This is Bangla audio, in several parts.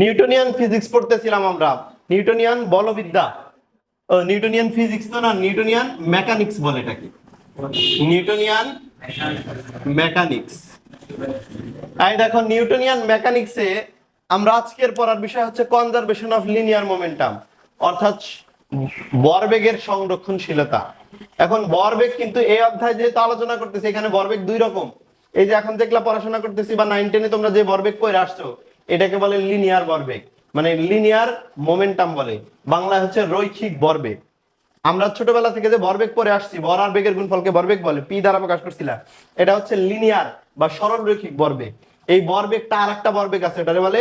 নিউটনিয়ান ফিজিক্স পড়তেছিলাম আমরা। নিউটনিয়ান বলবিদ্যা। নিউটনিয়ান ফিজিক্স তো না, নিউটনিয়ান মেকানিক্স বলে এটাকে। Newtonian mechanics. এই দেখো, নিউটনিয়ান মেকানিক্সে আমরা আজকের পড়ার বিষয় হচ্ছে কনজারভেশন অফ লিনিয়ার মোমেন্টাম অর্থাৎ বরবেগের সংরক্ষণশীলতা। এখন বরবেগ কিন্তু এই অধ্যায় যেহেতু আলোচনা করতেছি, এখানে বরবেগ দুই রকম। এই যে এখন যেগুলা পড়াশোনা করতেছি বা নাইন টেনে তোমরা যে বরবেগ করে আসছো, এটাকে বলে লিনিয়ার বরবেগ। মানে লিনিয়ার মোমেন্টাম বলে। বাংলায় হচ্ছে রৈখিক বরবেগ। আমরা ছোটবেলা থেকে যে ভরবেগ পরে আসছি ভর আর বেগের গুণফলকে ভরবেগ বলে, পি দ্বারা প্রকাশ করছিলাম। এটা হচ্ছে লিনিয়ার বা সরল রৈখিক ভরবেগ এই ভরবেগটা আর একটা ভরবেগ আছে এটাকে বলে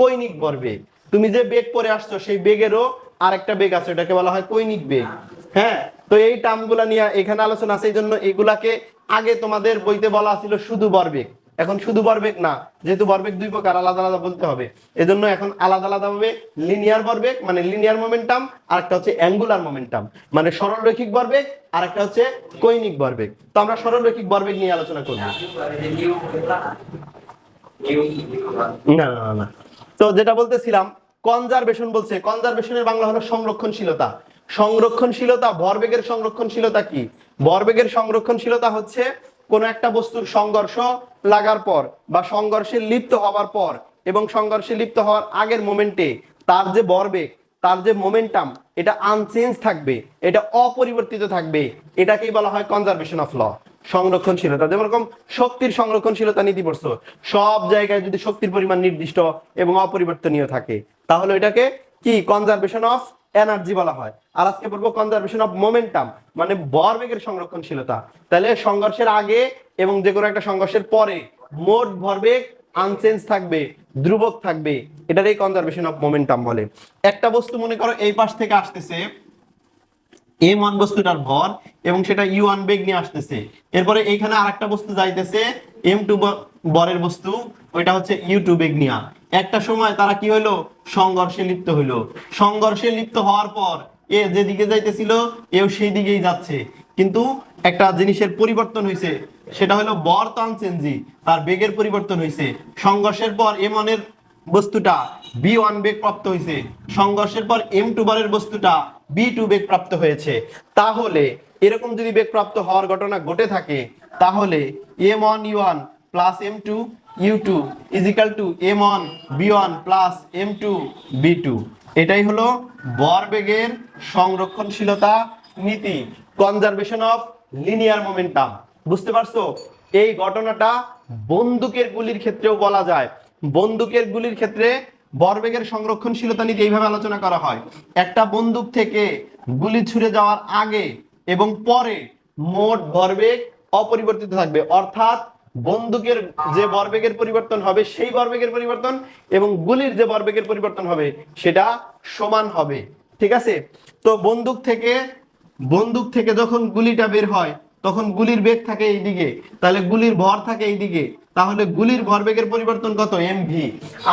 কৈনিক ভরবেগ তুমি যে বেগ পরে আসছো, সেই বেগেরও আর একটা বেগ আছে, এটাকে বলা হয় কৈনিক বেগ। হ্যাঁ? তো এই টার্মগুলা নিয়ে এখানে আলোচনা আছে এই জন্য এগুলাকে আগে তোমাদের বইতে বলা ছিল শুধু ভরবেগ এখন শুধু বরবেগ না যেহেতু বরবেগ দুই প্রকার আলাদা আলাদা বলতে হবে। এজন্য এখন আলাদা আলাদা ভাবে লিনিয়ার বরবেগ মানে লিনিয়ার মোমেন্টাম আর একটা হচ্ছে অ্যাঙ্গুলার মোমেন্টাম মানে সরল রৈখিক বরবেগ আর একটা হচ্ছে কৈনিক বরবেগ তো আমরা সরল রৈখিক বরবেগ নিয়ে আলোচনা করব। না না, না তো যেটা বলতেছিলাম কনজারভেশন বলছে। কনজারভেশনের বাংলা হলো সংরক্ষণশীলতা। সংরক্ষণশীলতা ভরবেগের সংরক্ষণশীলতা কি? ভরবেগের সংরক্ষণশীলতা হচ্ছে কোন একটা বস্তুর সংঘর্ষ লাগার পর বা সংঘর্ষে লিপ্ত হওয়ার পর এবং সংঘর্ষে লিপ্ত হওয়ার আগের মোমেন্টে তার যে ভরবেগ তার যে মোমেন্টাম, এটা আনচেঞ্জ থাকবে, এটা অপরিবর্তিত থাকবে। এটাকেই বলা হয় কনজারভেশন অফ ল সংরক্ষণশীলতা। যেরকম শক্তির সংরক্ষণশীলতা নীতি পড়ছো সব জায়গায় যদি শক্তির পরিমাণ নির্দিষ্ট এবং অপরিবর্তনীয় থাকে, তাহলে এটাকে কি? কনজারভেশন অফ এনার্জি বলা হয়। আর আজকে পড়ব কনজারভেশন অফ মোমেন্টাম মানে ভরবেগের সংরক্ষণশীলতা। তাহলে সংঘর্ষের আগে এবং যে কোনো একটা সংঘর্ষের পরে মোট ভরবেগ আনচেঞ্জ থাকবে, ধ্রুবক থাকবে। এটারই কনজারভেশন অফ মোমেন্টাম বলে। একটা বস্তু মনে করো এই পাশ থেকে আসতেছে, এম ওয়ান বস্তুটার ভর এবং সেটা ইউ ওয়ান বেগ নিয়ে আসতেছে। এরপরে এইখানে আরেকটা বস্তু যাইতেছে, এম টু বরের বস্তু, ওইটা হচ্ছে ইউ টু বেগ নিয়ে। একটা সময় তারা কি হইল? সংঘর্ষে লিপ্ত হইল। সংঘর্ষে লিপ্ত হওয়ার পর এ যেদিকে যাইতেছিল, এও সেই দিকেই যাচ্ছে। কিন্তু একটা জিনিসের পরিবর্তন হয়েছে সেটা হলো বর তানচেনজি তার বেগের পরিবর্তন হয়েছে সংঘর্ষের পর এম ওয়ানের বস্তুটা বি ওয়ান বেগ প্রাপ্ত হয়েছে সংঘর্ষের পর এম টু বারের বস্তুটা বি টু বেগ প্রাপ্ত হয়েছে। তাহলে এরকম যদি বেগ প্রাপ্ত হওয়ার ঘটনা ঘটে থাকে, তাহলে M one U one plus M two U two equal to M one B one plus M two B two এটাই হলো ভরবেগের সংরক্ষণশীলতা নীতি কনজারভেশন অফ লিনিয়ার মোমেন্টাম বুঝতে পারছ? এই ঘটনাটা বন্দুকের গুলির ক্ষেত্রেও বলা যায়। বন্দুকের গুলির ক্ষেত্রে ভরবেগের সংরক্ষণশীলতা নীতি এইভাবে আলোচনা করা হয়। একটা বন্দুক থেকে গুলি ছুড়ে যাওয়ার আগে এবং পরে মোট ভরবেগ অপরিবর্তিত থাকবে। অর্থাৎ বন্দুকের যে বরবেগের পরিবর্তন হবে, সেই ভরবেগের পরিবর্তন এবং গুলির যে বরবেগের পরিবর্তন হবে, সেটা সমান হবে। ঠিক আছে? তো বন্দুক থেকে বন্দুক থেকে যখন গুলিটা বের হয়, তখন গুলির বেগ থাকে এইদিকে। তাহলে গুলির ভর থাকে এইদিকে। তাহলে গুলির ভরবেগের পরিবর্তন কত? এম ভি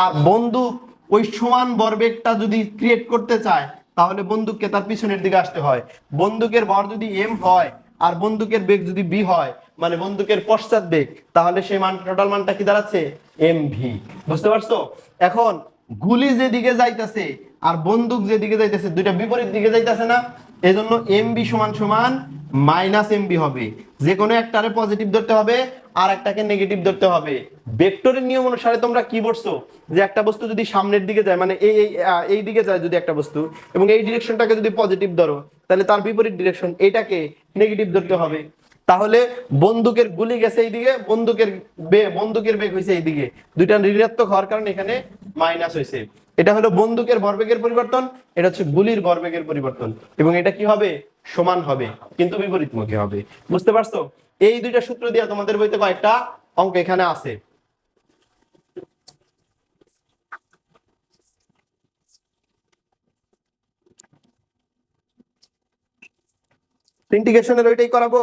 আর বন্দুক ওই সমান ভরবেগটা যদি ক্রিয়েট করতে চায়, তাহলে বন্দুককে তার পিছনের দিকে আসতে হয়। বন্দুকের ভর যদি এম হয় আর বন্দুকের বেগ যদি বি হয় মানে বন্দুকের পশ্চাৎ বেগ, তাহলে সেই মান টোটাল মানটা কি দাঁড়াচ্ছে? এম ভি বুঝতে পারছ? এখন গুলি যেদিকে যাইতেছে আর বন্দুক যেদিকে যাইতেছে, দুইটা বিপরীত দিকে যাইতেছে না, এজন্য এমবি সমান সমান মাইনাস এম বি হবে। যে কোনো একটারে পজিটিভ ধরতে হবে আর একটাকে নেগেটিভ ধরতে হবে। ভেক্টরের নিয়ম অনুসারে তোমরা কি বলছো যে একটা বস্তু যদি সামনের দিকে যায় মানে এই এই এই দিকে যায় যদি একটা বস্তু, এবং এই ডিরেকশনটাকে যদি পজিটিভ ধরো, তাহলে তার বিপরীত ডিরেকশন এইটাকে নেগেটিভ ধরতে হবে। তাহলে বন্দুকের গুলি গেছে এইদিকে, বন্দুকের বে- বন্দুকের বেগ হয়েছে এইদিকে। দুইটা ঋণাত্মক হওয়ার কারণে এখানে মাইনাস হয়েছে। এটা হলো বন্দুকের ভরবেগের পরিবর্তন, এটা হচ্ছে গুলির ভরবেগের পরিবর্তন, এবং এটা কি হবে? সমান হবে, কিন্তু বিপরীতমুখী হবে। বুঝতে পারছ? এই দুইটা সূত্র দিয়ে তোমাদের বইতে কয়েকটা অঙ্ক এখানে আছে। ইন্টিগ্রেশনের ওইটাই করাবো?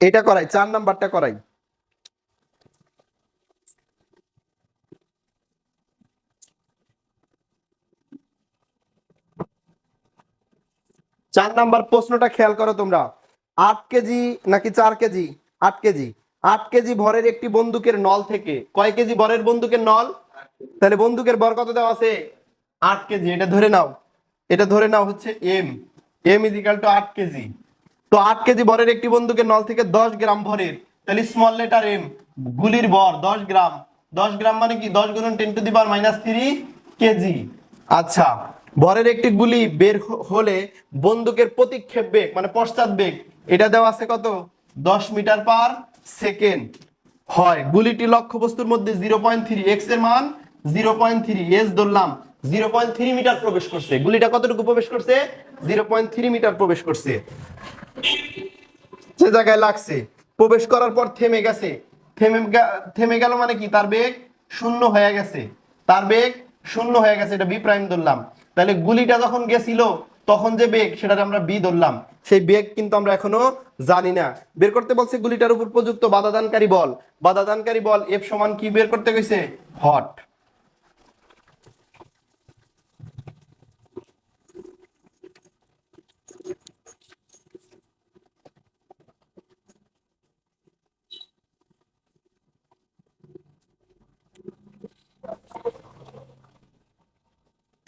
এটা করাই, চার নাম্বারটা করাই। চার নাম্বার প্রশ্নটা খেয়াল করো তোমরা। আট কেজি নাকি চার কেজি? আট কেজি। আট কেজি ভরের একটি বন্দুকের নল থেকে। কয় কেজি ভরের বন্দুকের নল? তাহলে বন্দুকের ভর কত দেওয়া আছে? আট কেজি। এটা ধরে নাও। এটা ধরে নাও হচ্ছে এম। এম ইজিক্যাল টু আট কেজি। তো আট কেজি ভরের একটি বন্দুকের নল থেকে দশ গ্রাম ভরের। তাহলে স্মল লেটার এম গুলির ভর দশ গ্রাম। দশ গ্রাম মানে কি? দশ গুণন ten to the power minus three KG. আচ্ছা। ভরের একটি গুলি বের হলে বন্দুকের প্রতিক্ষেপ বেগ মানে পশ্চাৎ বেগ, এটা দেওয়া আছে কত? দশ মিটার পার সেকেন্ড। হয়, গুলিটি লক্ষ্যবস্তুর মধ্যে জিরো পয়েন্ট থ্রি এক্সের মান, জিরো পয়েন্ট থ্রি এস ধরলাম। জিরো পয়েন্ট থ্রি মিটার প্রবেশ করছে। গুলিটা কতটুকু প্রবেশ করছে? জিরো পয়েন্ট থ্রি মিটার প্রবেশ করছে। সে জায়গায় লাগছে। প্রবেশ করার পর থেমে গেছে। থেমে থেমে গেল মানে কি? তার বেগ শূন্য হয়ে গেছে। তার বেগ শূন্য হয়ে গেছে, এটা বি প্রাইম ধরলাম। তাহলে গুলিটা যখন গেছিল, তখন যে বেগ সেটা আমরা বি ধরলাম। সেই বেগ কিন্তু আমরা এখনও জানি না। বের করতে বলছে গুলিটার উপর প্রযুক্ত বাধাদানকারী বল। বাধাদানকারী বল এফ সমান কি বের করতে গেছে? হট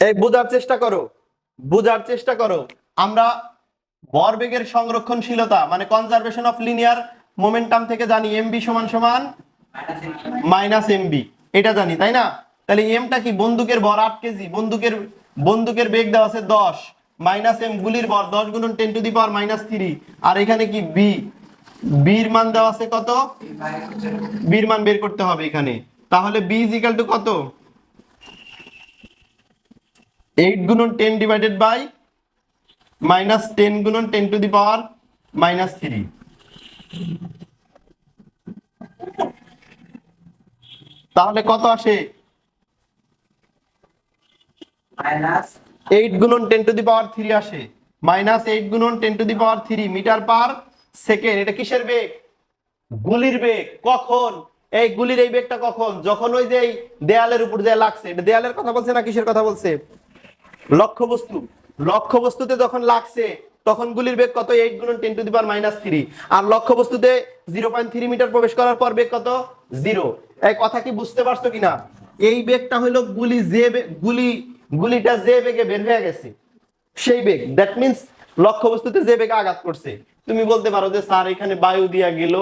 এই বোঝার চেষ্টা করো। বোঝার চেষ্টা করো। আমরা ভরবেগের সংরক্ষণশীলতা মানে কনজারভেশন অফ লিনিয়ার মোমেন্টাম থেকে জানি এমবি সমান সমান মাইনাস এমবি এটা জানি, তাই না? তাহলে এমটা কি? বন্দুকের ভর আট কেজি। বন্দুকের বন্দুকের বেগ দেওয়া আছে দশ। মাইনাস এম গুলির ভর দশ গুণন ten to the power minus three আর এখানে কি বি বির মান দেওয়া আছে কত? বির মান বের করতে হবে এখানে। তাহলে বি ইজ ইকাল টু কত? এইট গুণন ten divided by minus ten গুণন ten to the power minus three তাহলে কত আসে? মাইনাস এইট গুণন ten to the power three আসে। মাইনাস এইট গুণন ten to the power three metre per second এটা কিসের বেগ? গুলির বেগ। কখন? এই গুলির এই বেগটা কখন? যখন ওই যে দেয়ালের উপর যে লাগছে এটা দেয়ালের কথা বলছে না কিসের কথা বলছে? লক্ষ্যবস্তু। লক্ষ্যবস্তুতে যখন লাগছে, তখন গুলির বেগ কত? এইট গুণন ten to the power minus three আর লক্ষ্যবস্তুতে জিরো পয়েন্ট থ্রি মিটার প্রবেশ করার পর বেগ কত? জিরো এই কথা কি বুঝতে পারছ কিনা? এই বেগটা হলো গুলি যে গুলি, গুলিটা যে বেগে বের হয়ে গেছে, সেই বেগ। দ্যাট মিন্স লক্ষ্যবস্তুতে যে বেগে আঘাত করছে। তুমি বলতে পারো যে, স্যার, এখানে বায়ু দিয়া গেল।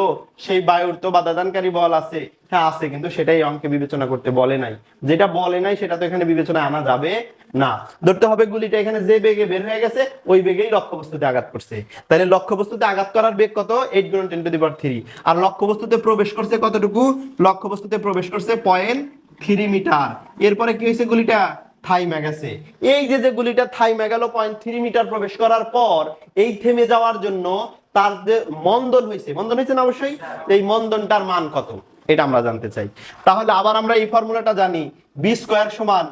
সেই বায়ুর তো বাধাদানকারী বল আছে। হ্যাঁ আছে, কিন্তু সেটাই অঙ্কে বিবেচনা করতে বলে নাই। যেটা বলে নাই, সেটা তো এখানে বিবেচনায় আনা যাবে না। ধরতে হবে গুলিটা এখানে যে বেগে বের হয়ে গেছে, ওই বেগেই লক্ষ্যবস্তুতে আঘাত করছে। তাহলে লক্ষ্যবস্তুতে আঘাত করার বেগ কত? এইট গুণ ten to the power three আর লক্ষ্যবস্তুতে প্রবেশ করছে কতটুকু? লক্ষ্যবস্তুতে প্রবেশ করছে পয়েন্ট থ্রি মিটার এরপরে কি হয়েছে গুলিটা? থাইমা গেছে। এই যে যে গুলিটা থাইমা গেল পয়েন্ট থ্রি মিটার প্রবেশ করার পর এই থেমে যাওয়ার জন্য তার যে মন্দন হয়েছে মন্দন হয়েছে না অবশ্যই? এই মন্দনটার মান কত? এটা আমরা জানতে চাই। তাহলে আবার আমরা এই ফর্মুলাটা জানি। বি স্কোয়ার সমান,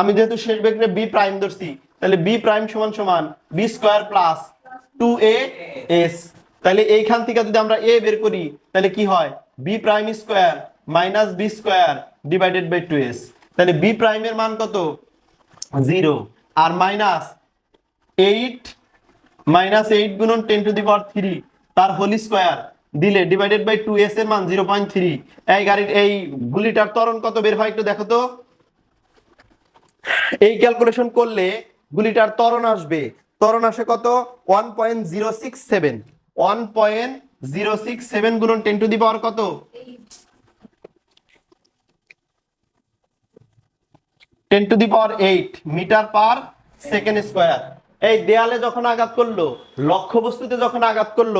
আমি যেহেতু শেষ বেগরে বি প্রাইম ধরছি, তাহলে বি প্রাইম সমান সমান B square plus two A S তাহলে এইখান থেকে যদি আমরা এ বের করি, তাহলে কি হয়? B prime square minus B square divided by two S তাহলে বি প্রাইমের মান কত? জিরো আর মাইনাস এইট মাইনাস এইট গুণন ten to the power three তার হোল স্কোয়ার দিলে ডিভাইডেড বাই টু এস এর মান জিরো পয়েন্ট থ্রি এই গাড়ির, এই গুলিটার তরণ কত বের হয় একটু দেখো তো। এই ক্যালকুলেশন করলে গুলিটার ত্বরণ আসবে। ত্বরণ আসে কত? One point zero six seven one point zero six seven গুণন টেন টু দি পাওয়ার কত? Ten to the power eight metre per second square. এই দেয়ালে যখন আঘাত করল লক্ষ্য বস্তুতে যখন আঘাত করল,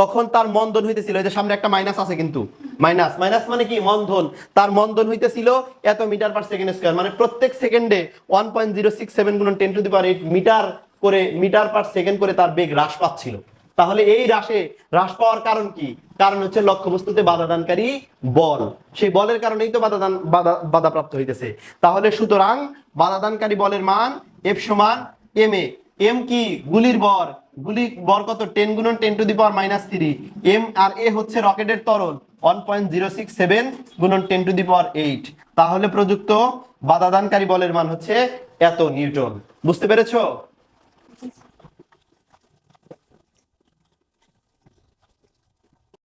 তখন তার মন্দন হইতেছিল। এই যে সামনে একটা মাইনাস আছে কিন্তু। মাইনাস মাইনাস মানে কি? মন্দন। তার মন্দন হইতেছিল এত মিটার পার সেকেন্ড স্কোয়ার। মানে প্রত্যেক সেকেন্ডে one point zero six seven গুণ ten to the power eight metre করে, মিটার পার সেকেন্ড করে তার বেগ হ্রাস পাচ্ছিল। তাহলে এই হ্রাসে হ্রাস পাওয়ার কারণ কি? কারণ হচ্ছে লক্ষ্যবস্তুতে বাধাদানকারী বল। সেই বলের কারণেই তো বাধাদান বাধা বাধাপ্রাপ্ত হইতেছে। তাহলে সুতরাং বাধাদানকারী বলের মান এফ সমান এম এ এম কি? গুলির বর। গুলি বর কত? টেন গুণন ten to the power minus three M R A হচ্ছে রকেটের তরল one point zero six seven গুণন ten to the power eight তাহলে প্রযুক্ত বাধাদানকারী বলের মান হচ্ছে এত নিউটন। বুঝতে পেরেছ?